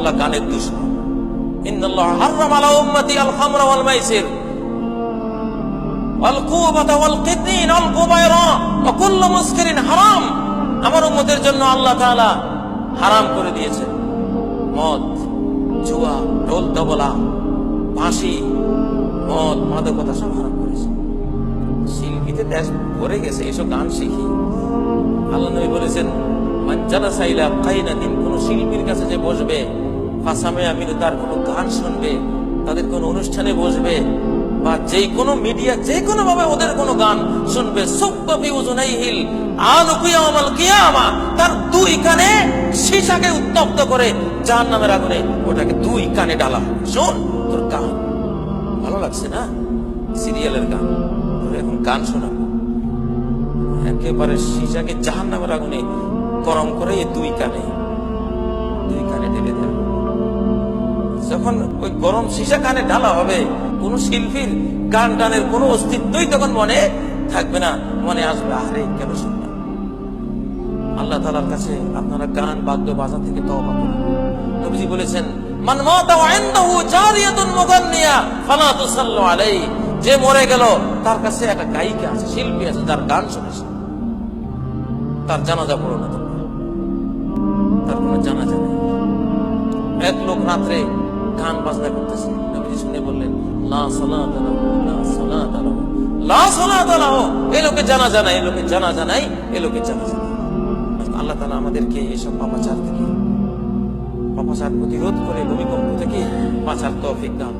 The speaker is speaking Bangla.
আল্লাহ গানের দুশ্মন। শিল্পীতে দেশ ভরে গেছে, এসব গান শিখি। আল্লাহ নবী বলেছেন দিন কোন শিল্পীর কাছে যে বসবে ফাসামে আমিনু তার কোনো গান শুনবে, তাদের কোন অনুষ্ঠানে বসবে, বা যে কোনো মিডিয়া, যে কোনো ভাবে ওদের কোনো গান শুনবে। হিল তার দুই কানে সীসাকে উত্তপ্ত করে জাহান নামের আগুনে ওটাকে দুই কানে ডালা শোন, তোর গান ভালো লাগছে না? সিরিয়ালের গান, তোর এখন গান শোনাবো। একেবারে সীসাকে জাহান নামের আগুনে গরম করে দুই কানে দুই কানে ঢেলে দেয়। যখন ওই গরম সীসা কানে ঢালা হবে, কোন শিল্পীর গান টানের কোনো অস্তিত্বই তখন মনে থাকবে না, মনে আসবে, আরে, কেন শুনলাম? আল্লাহ তালার কাছে আপনারা গান, বাদ্য বাজা থেকে তওবা করুন। নবীজি বলেছেন যে মরে গেল, তার কাছে একটা গায়িকা আছে, শিল্পী আছে, যার গান শুনেছে তার জানাজা পড়ো না তোমরা। তার জানাজা নেই। এক লোক রাত্রে গান বাজনা করতেছে। নবীজি শুনে বললেন, লা সালাত লা সালাত লা সালাত এই লোকে জানা জানা এই লোকে জানা জানাই এই লোকে জানা জানা আল্লাহ তাআলা আমাদেরকে এসব পাপাচার থেকে, পাপাচার প্রতিরোধ করে ভূমিকম্প থেকে বাঁচার তৌফিক দান।